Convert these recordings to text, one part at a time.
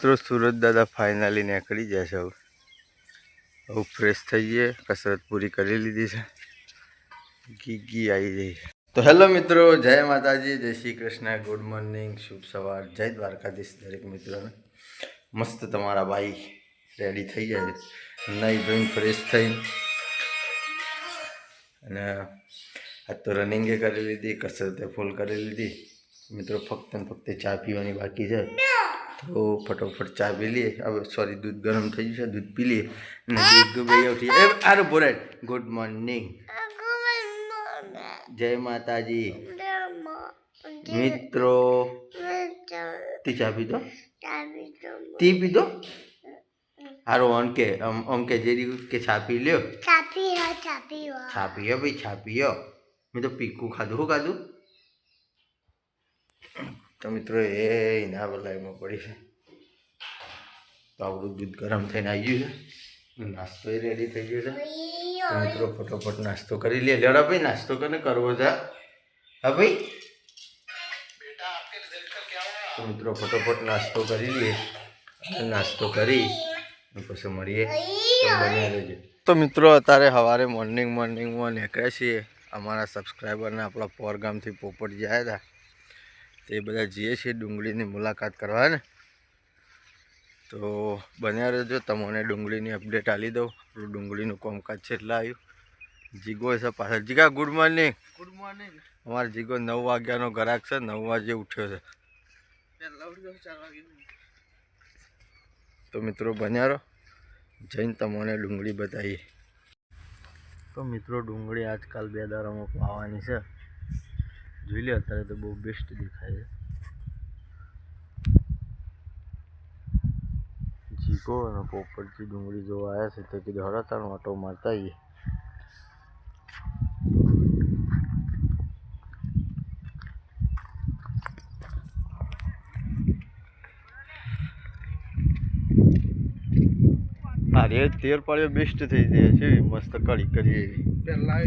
મિત્રો, સુરત દાદા ફાઇનલી નીકળી જાય છે. હવે હવે ફ્રેશ થઈ જઈએ કસરત પૂરી કરી લીધી છે. ગી ગી આવી જઈ તો હેલો મિત્રો, જય માતાજી, જય શ્રી કૃષ્ણ. ગુડ મોર્નિંગ શુભ સવાર. જય દ્વારકાધીશ દરેક મિત્રોને. મસ્ત તમારા ભાઈ રેડી થઈ જાય નહીં ધોઈને ફ્રેશ થઈ અને આજ તો રનિંગે કરી લીધી, કસરતે ફૂલ કરી લીધી. મિત્રો, ફક્ત ને ફક્ત ચા પીવાની બાકી છે. તો ફટોફટ ચા પી લઈએ. હવે સોરી દૂધ ગરમ થઈ ગયું છે દૂધ પી લઈએ. અને દૂધ ભાઈ ઉઠી એ આરો બોરાટ ગુડ મોર્નિંગ જય માતાજી. મિત્રો. તી ચા પીધો તી? પીધો હારો અંકે અંકે જેરી કે છાપી લ્યો? છાપીઓ હો ચા ભાઈ છાપીઓ મેં તો પીકું ખાધું. શું ખાધું? તો મિત્રો, એ ના ભલાઈમાં પડી છે. તો આપણું દૂધ ગરમ થઈને આવી ગયું છે. નાસ્તો એ રેડી થઈ ગયો છે. મિત્રો, ફટોફટ નાસ્તો કરી લે. લેડા ભાઈ, નાસ્તો કરીને કરવો છે? હા ભાઈ? તો મિત્રો, ફટોફટ નાસ્તો કરી લઈએ નાસ્તો કરી પછી મળીએ. તો મિત્રો, અત્યારે સવારે મોર્નિંગ મોર્નિંગમાં નીકળ્યા છીએ. અમારા સબસ્ક્રાઈબરને આપણા પોરગામથી પોપટ ગયા હતા. તે બધા જઈએ છીએ ડુંગળીની મુલાકાત કરવાને. તો બન્યા રહેજો તમને ડુંગળીની અપડેટ આપી દઉં. આપણું ડુંગળીનું કામકાજ છે એટલે આવ્યું. જીગો છે પાછળ. Jiga good morning good morning અમારો જીગો નવ વાગ્યાનો ગ્રાહક છે નવ વાગે ઉઠ્યો છે. તો મિત્રો બન્યા રહો. જઈને તમને ડુંગળી બતાવીએ તો મિત્રો ડુંગળી આજકાલ બે દારામાં પાવાની છે. જોઈ લે અત્યારે તો બહુ બેસ્ટ દેખાય છે. જીકો અને પોપટથી ડુંગળી જોવા આવ્યા છે તો કીધું હરા તાણ ઓટો મારતા આવીએ. અરે તેર પાડ્યો બેસ્ટ થઈ જાય છે મસ્ત કળી કરી. એવી પહેલા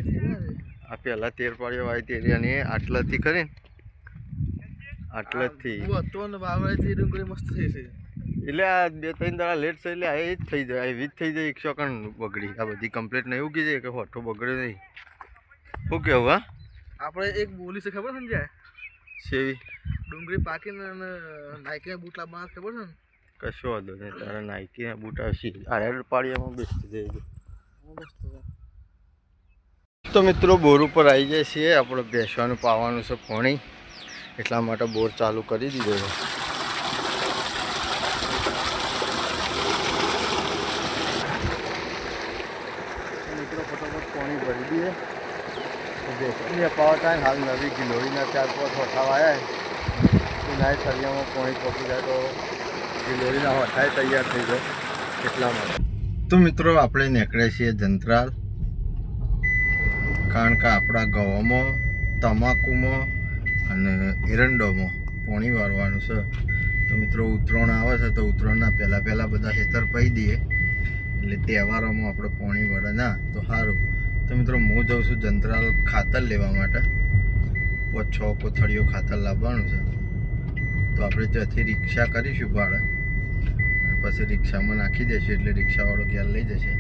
આ પહેલાં તેર પાડ્યો આવી હતી અને આટલાથી કરીને આટલાથી. મસ્ત થઈ છે. એટલે આ બે ત્રણ દાડા લેટ છે એટલે આ એ જ થઈ જાય એવી જ થઈ જાય એકસો કણ બગડી. આ બધી કમ્પ્લેટ નહીં ઉગી જાય કે હોઠો બગડ્યો નહીં. શું કેવું હા? આપણે એક બોલી છે ખબર છે ને જાય સેવી ડુંગળી પાકીને અને નાયકીના બૂટ લાવવાના ખબર છે ને? કશો વાંધો નહીં તારા નાઇકીના બૂટ આવશે આ હેડ પાળીયામાં બેસ્ટ થઈ જાય. બહુ મસ્ત છે. તો મિત્રો, બોર ઉપર આવી જાય છીએ. આપણે બેસવાનું, પાવાનું છે પાણી. એટલા માટે બોર ચાલુ કરી દીધો છે. મિત્રો, ફટાફટ પાણી ભરી દઈએ. બેસવાની પાવા ટાઈમ હાલ નવી ગિલોરીના ચાર પાંચ હોઠા આવ્યા છે. નાય સળિયામાં પાણી પકી જાય તો ગિલોરીના હોઠાય તૈયાર થઈ જાય એટલા માટે. તો મિત્રો, આપણે નીકળ્યા છીએ જંત્રાલ. કારણ કે આપણા ગવામાં, તમાકુમાં અને એરંડોમાં પોણી વાળવાનું છે. તો મિત્રો, ઉત્તરાયણ આવે છે તો ઉત્તરાયણના પહેલાં પહેલાં બધા ખેતર પાઈ દઈએ. એટલે તહેવારોમાં આપણે પોણી વળે. ના, તો સારું તો મિત્રો, હું જાઉં છું જંત્રાલ ખાતર લેવા માટે. છ કોથળીઓ ખાતર લાવવાનું છે. તો આપણે ત્યાંથી રિક્ષા કરીશું ભાડે. અને પછી રિક્ષામાં નાખી દેશું એટલે રિક્ષાવાળો ક્યારે લઈ જશે.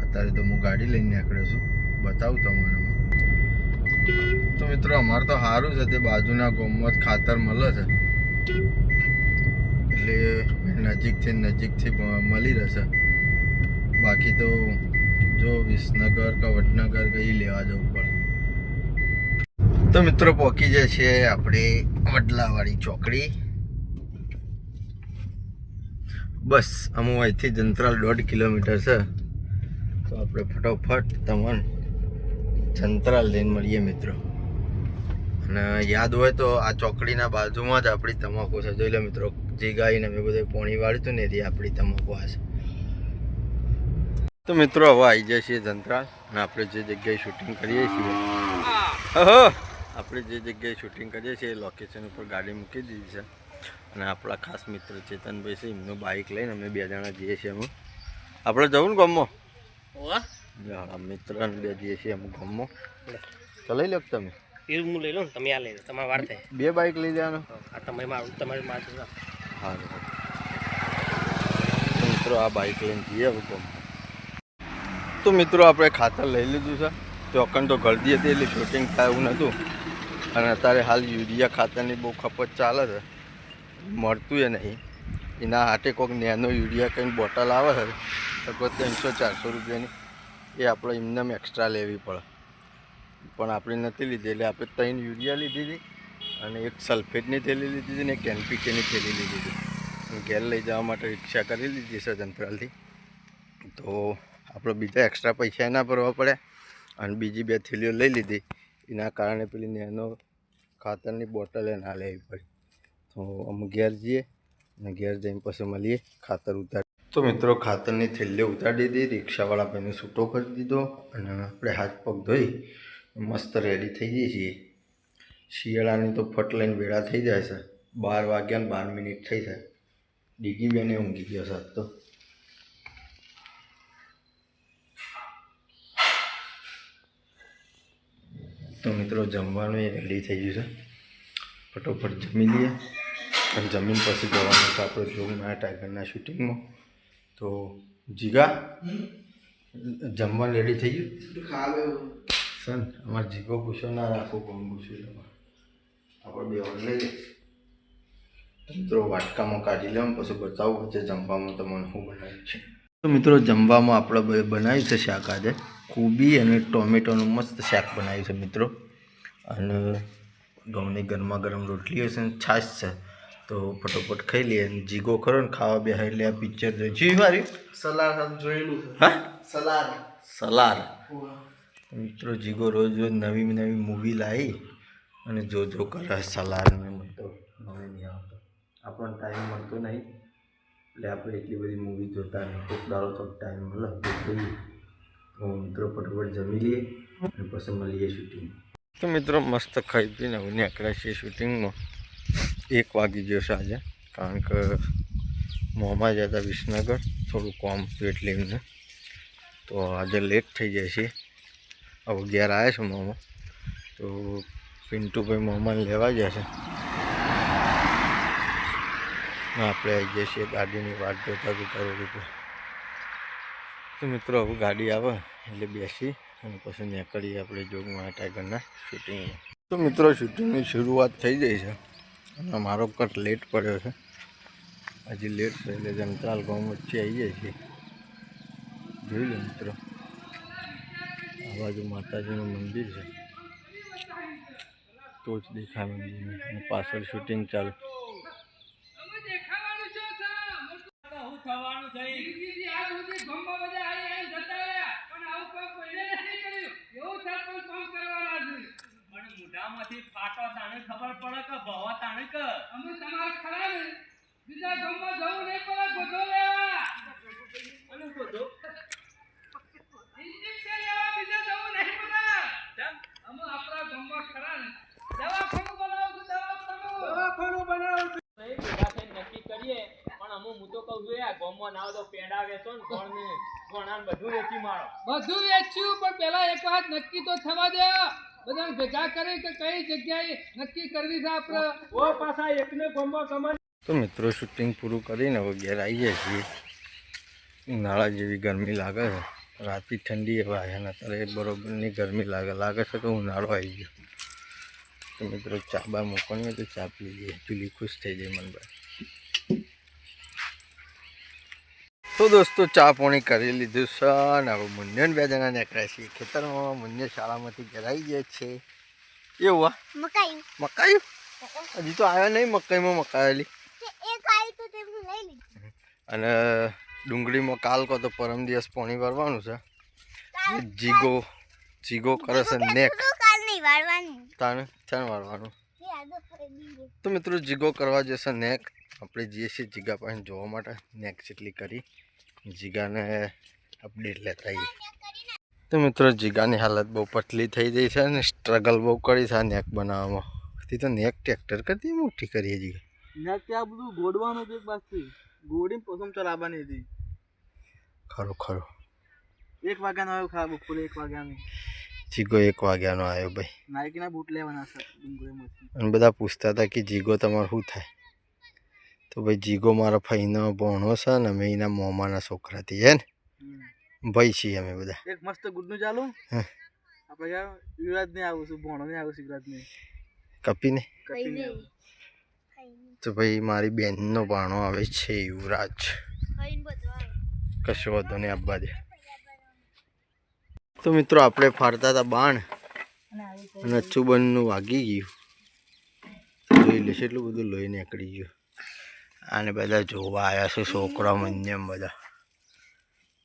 અત્યારે તો હું ગાડી લઈને નીકળ્યો છું. બતાવું તમને. તો મિત્રો, અમારે તો સારું છે, તે બાજુના ગોમત ખાતર મળે છે. એટલે નજીકથી નજીકથી મળી રહેશે. બાકી તો જો વિસનગર કે વડનગર કઈ લેવા જવું પડે. તો મિત્રો પહોંચી જાય છે આપણે વડલાવાળી ચોકડી. બસ અમુ અહીંથી જંત્રાલ દોઢ કિલોમીટર છે. તો આપણે ફટોફટ તમને જંત્રાલ લઈને મળીએ મિત્રો. અને યાદ હોય તો આ ચોકડીના બાજુમાં જ આપણી તમાકુ છે. જોઈ લો મિત્રો જે ગાઈને અમે બધું પોણી વાળ્યું હતું ને એ આપણી તમાકુ આ છે. તો મિત્રો હવે આવી જાય છીએ જંત્રાલ અને આપણે જે જગ્યાએ શૂટિંગ કરીએ છીએ. ઓહો આપણે જે જગ્યાએ શૂટિંગ કરીએ છીએ એ લોકેશન ઉપર ગાડી મૂકી દીધી છે. અને આપણા ખાસ મિત્ર ચેતનભાઈ છે એમનું બાઇક લઈને અમે બે જણા જઈએ છીએ અમે આપણે જવું ને ગમો હા, મિત્ર બે જઈએ છીએ અમુક ગામમાં. ચલાવી લો તમે? એ હું લઈ લઉં તમે આ લઈ લો તમારે વાર થાય. બે બાઇક લઈ જવાનું. આ તમે મારું તમારે મારું હા. મિત્રો આ બાઇક લઈને જઈએ તો મિત્રો આપણે ખાતર લઈ લીધું છે. તો અકન તો ગળદી હતી એટલે શૂટિંગ થાય એવું નહોતું અને અત્યારે હાલ યુરિયા ખાતરની બહુ ખપત ચાલે છે. મળતું એ નહીં. એના હાટે કોઈક નેનો યુરિયા કંઈક બોટલ આવે છે. તો ત્રણસો ચારસો રૂપિયાની. એ આપણે એમને એક્સ્ટ્રા લેવી પડે. પણ આપણે નથી લીધી, એટલે આપણે ત્રણ યુરિયા લીધી હતી અને એક સલ્ફેટની થેલી લીધી હતી ને એક એનપીકેની થેલી લીધી હતી. ઘેર લઈ જવા માટે રિક્ષા કરી લીધી જંત્રાલથી. તો આપણે બીજા એક્સ્ટ્રા પૈસા એના ભરવા પડ્યા અને બીજી બે થેલીઓ લઈ લીધી. એના કારણે પેલી નેનો ખાતરની બોટલ ના લેવી પડી. તો અમે ઘેર જઈએ અને ઘેર જઈને પછી મળીએ, ખાતર ઉતાર તો મિત્રો, ખાતરની થેલીઓ ઉતારી દીધી, રિક્ષાવાળા ભાઈને છૂટો કરી દીધો અને આપણે હાથ પગ ધોઈ મસ્ત રેડી થઈ જઈએ છીએ. શિયાળાની તો ફટ લઈને વેળા થઈ જાય છે. બાર વાગ્યા બાર મિનિટ થઈ જાય. ડીગી બેને ઊંઘી ગયો સાત તો. તો મિત્રો જમવાનું એ રેડી થઈ ગયું છે. ફટોફટ જમી લઈએ. અને જમીન પછી જવાનું છે આપણે જોગના ટાઈગરના શૂટિંગમાં. તો જીગા, જમવાનું રેડી થઈ ગયું? સન અમારે જીગો પૂછો ના રાખો કોણ પૂછ્યું તમારે? આપણે બે વાર લઈએ. મિત્રો વાટકામાં કાઢી લેવા પછી બતાવું પછી જમવામાં તમને શું બનાવ્યું છે. તો મિત્રો જમવામાં આપણે બનાવ્યું છે શાક આજે. કોબી અને ટોમેટોનું મસ્ત શાક બનાવ્યું છે મિત્રો. અને ઘઉંની ગરમા ગરમ રોટલીઓ છે ને છાશ છે. તો ફટોફટ ખાઈ લઈએ અને જીગો ખરો ને ખાવા બે એટલે આ પિક્ચર જોઈ. જીવી મારી સલાડ જોયેલું હા? સલાડ. સલાર મિત્રો, જીગો રોજ રોજ નવી નવી મૂવી લાવી અને જો જો કરે સલાર ને મળતો નવી નહીં આવતો. આપણને ટાઈમ મળતો નહીં. એટલે આપણે એટલી બધી મૂવી જોતા નહીં. કોઈક દાડો તો ટાઈમ મળે તો જોઈએ. તો મિત્રો ફટોફટ જમી લઈએ અને પછી મળીએ શૂટિંગ તો મિત્રો, મસ્ત ખાઈ પીને હું નીકળ્યા છીએ શૂટિંગમાં એક વાગી ગયો છે આજે, કારણ કે મોંમાં જતા વિસનગર, થોડું કોમ હતું એટલે તો આજે લેટ થઈ જાય છે. હવે ઘેર આવ્યા છે મોમો તો પિન્ટુભાઈ મોમાને લેવા ગયા છે. આપણે આવી જઈએ છીએ ગાડીની વાટ જોતા જોતા રોડ તો મિત્રો, હવે ગાડી આવે, એટલે બેસી અને પછી નીકળીએ આપણે જોગમાં ટાઈગરના શૂટિંગમાં તો મિત્રો શૂટિંગની શરૂઆત થઈ ગઈ છે. અને મારો કટ લેટ પડ્યો છે. હજી લેટ છે, એટલે જંતાલ ગામ વચ્ચે આવી જાય છે. જોઈ લો મિત્રો. બાજુ માતાજીનું મંદિર છે. તો જ દેખાય મંદિરનું પાછળ શૂટિંગ ચાલુ. મોઢામાંથી ફાટો તાણે ખબર પડે કે ભવા તાણે કે અમે તમારે ખરા ને બીજા ગામમાં જવું નહીં પડે ગોધો લેવા અને બધો ઇન્જેક્શન લેવા બીજા જવું નહીં પડે અમે આપણા ગામમાં ખરા ને દવાખાનું બનાવું છું દવાખાનું નહીં ભેગા થઈને નક્કી કરીએ પણ અમુ હું તો કહું છું યાર ગોમમાં ના હોય તો પેડા વેચો ને કોણ ને કોણાને બધું વેચી મારો બધું વેચ્યું પણ પેલા એક વાત નક્કી તો થવા દે. બધા ભેગા કરી કે કઈ જગ્યાએ નક્કી કરવી છે આપણે? ઓ પાછા એકને ગોમમાં કમાન તો મિત્રો શૂટિંગ પૂરું કરીને હવે ઘેર આવીએ છીએ. ઉનાળા જેવી ગરમી લાગે છે. રાતથી ઠંડી એવા આવ્યા ને અત્યારે બરોબરની ગરમી લાગે લાગે છે કે ઉનાળો આવી ગયો. તો મિત્રો ચા બા મૂકવાની તો ચા પી લઈએ. ચૂલી ખુશ થઈ જાય મનભાઈ. તો દોસ્તો ચા પાણી કરી લીધું છે અને હવે મુન્યન બે જણા નીકળ્યા છીએ ખેતરમાં. મુન્ય શાળામાંથી ઘેરાઈ જાય છે. એવું આ મકાઈ. હજી તો આવ્યા નહીં મકાઈમાં મકાયેલી. અને ડુંગળીમાં કાલ કહો તો પરમ દિવસ પાણી ભરવાનું છે. જીગો જીગો કરે છે નેક. તાને વાળવાનું ફરી દીધું તો મિત્રો જીગો કરવા જશે નેક. આપણે જઈએ છીએ જીગા પાસે જોવા માટે નેક જેટલી કરી. જીગાને અપડેટ લેતા આવીએ. તો મિત્રો જીગાની હાલત બહુ પતલી થઈ ગઈ છે અને સ્ટ્રગલ બહુ કરી છે આ નેક બનાવવામાં. તે તો નેક ટ્રેક્ટર કરતી મોટી કરીએ જીગા. નેક ત્યાં બધું ગોડવાનું હતું એક બાજુથી. ગોડીને પોસમ ચલાવવાની હતી. ખરું ખરું. એક વાગ્યાનો આવ્યો ખા બપોરે એક વાગ્યાનો. જીગો એક વાગ્યાનો આવ્યો ભાઈ. નાઇકીના બૂટ લેવાના છે ડુંગળીમાંથી. અને બધા પૂછતા હતા કે જીગો તમારું શું થાય? તો ભાઈ જીગો મારા ફઈનો ભણો છે ને અમે એના મોમાના છોકરાથી હે ને. ભાઈ છીએ અમે બધા. એક મસ્ત ગુડનું ચાલુ. આપણે યુવરાજ ને આવું છું ભણો ને આવું છું યુવરાજ ને કપીને કપીને તો ભાઈ મારી બેનનો ભાણો આવે છે યુવરાજ. કશો વાંધો નહીં આપવા દે. તો મિત્રો આપણે ફાડતા હતા બાણ અને અચ્છુબનનું વાગી ગયું. જોઈ લેશે એટલું બધું લોહી નીકળી ગયું. આને બધા જોવા આવ્યા છે છોકરા મંજમ બધા.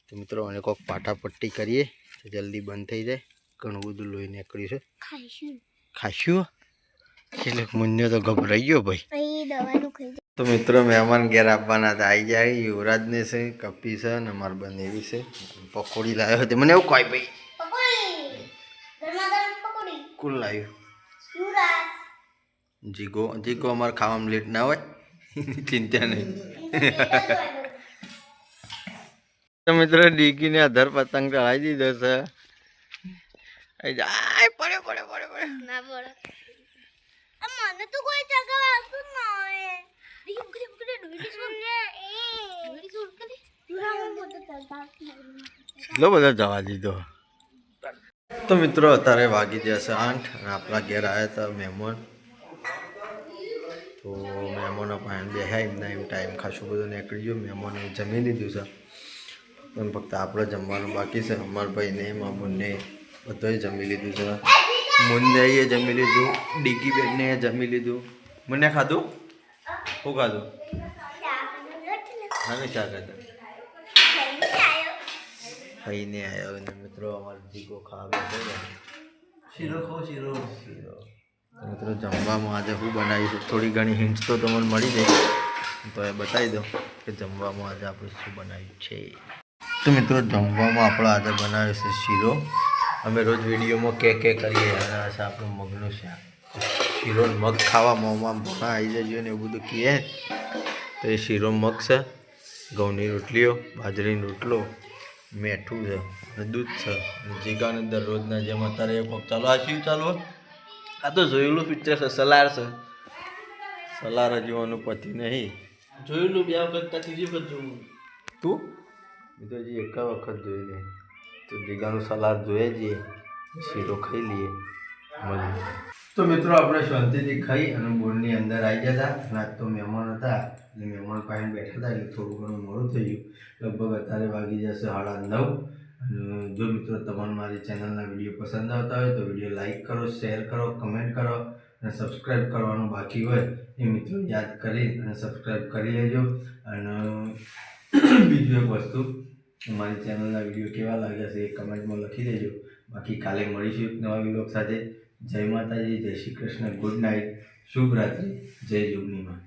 તો મિત્રો અને કોઈક પાટાપટ્ટી કરીએ તો જલ્દી બંધ થઈ જાય. ઘણું બધું લોહી નીકળ્યું છે. ખાશું એટલે મુન્યો તો ગભરાઈ ગયો ભાઈ. તો મિત્રો મહેમાન ઘેર આપવાના હતા આવી જાય. યુવરાજને છે કપી છે અને બંને એવી છે. પકોડી લાવ્યો હતો. મને એવું કહે ભાઈ. કુલ લાવ્યું? જીગો જીગો અમારે ખાવામાં લેટ ના હોય. ચિંતા નહીં તો મિત્રો ડીકીને અધર પતંગ ચડાવી દીધો છે ના મને તો કોઈ જગા આવતું હોય છોડ ને છોડ એટલો બધો જવા દીધો તો મિત્રો અત્યારે વાગી જશે આઠ અને આપણા ઘેર આવ્યા હતા મહેમાન તો મહેમાનો પાસે બેહ્યા એમના એમ ટાઈમ ખાસો બધો નીકળી ગયો. મહેમાનોએ જમી લીધું છે. પણ ફક્ત આપણે જમવાનું બાકી છે. અમારા ભાઈને મામુને બધોએ જમી લીધું છે. મુંદાઈએ જમી લીધું. ડીકી બેનને જમી લીધું. મને ખાધું? શું ખાધું? હા શા ખાધું. ખાઈને આવ્યો અને મિત્રો અમારો દીકો ખાવા બેઠો શીરો ખો શીરો. શીરો. મિત્રો જમવામાં આજે શું બનાવ્યું છે થોડી ઘણી હિન્ટ્સ તો તમને મળી જાય તો એ બતાવી દો કે જમવામાં આજે આપણે શું બનાવ્યું છે. તો મિત્રો, જમવામાં આપણે આજે બનાવ્યો છે શીરો. અમે રોજ વિડીયોમાં કે કે કરીએ અને છે આપણું મગનું શાક. શીરો મગ ખાવા મોંમાં ભણા આવી જજો ને એવું બધું કહે. તો એ શીરો મગ છે, ઘઉંની રોટલીઓ, બાજરીનો રોટલો, મેઠું છે અને દૂધ છે. જીગાને દરરોજના જેમ અત્યારે એક વખત ચાલો, આ શું ચાલુ. હે? આ તો જોયેલું પિક્ચર છે સલાર છે. સલાર જોવાનું પતિ નહીં. જોયેલું બે વખત ત્રીજી વખત જોયું. તું? એ તો હજી એક વખત જોઈ લે તો જીગાનું સલાડ જોઈએ જઈએ શીરો ખાઈ લઈએ. મળી તો મિત્રો આપણે શાંતિથી ખાઈ અને બોર્ડની અંદર આવી ગયા હતા. અને આજ તો મહેમાન હતા. એટલે મહેમાન પાસે બેઠા હતા એટલે થોડું ઘણું મોડું થઈ ગયું. લગભગ અત્યારે વાગી જશે સાડા નવ. અને જો મિત્રો તમને મારી ચેનલના વીડિયો પસંદ આવતા હોય તો વીડિયો લાઇક કરો, શેર કરો, કમેન્ટ કરો અને સબસ્ક્રાઈબ કરવાનું બાકી હોય એ મિત્રો યાદ કરી અને સબસ્ક્રાઈબ કરી લેજો. અને બીજું એક વસ્તુ, મારી ચેનલના વીડિયો કેવા લાગ્યા છે એ કમેન્ટમાં લખી દેજો. બાકી કાલે મળીશું એક નવા વિલોક સાથે. જય માતાજી, જય શ્રી કૃષ્ણ, ગુડ નાઇટ, શુભ રાત્રિ, જય જોગનીમાં.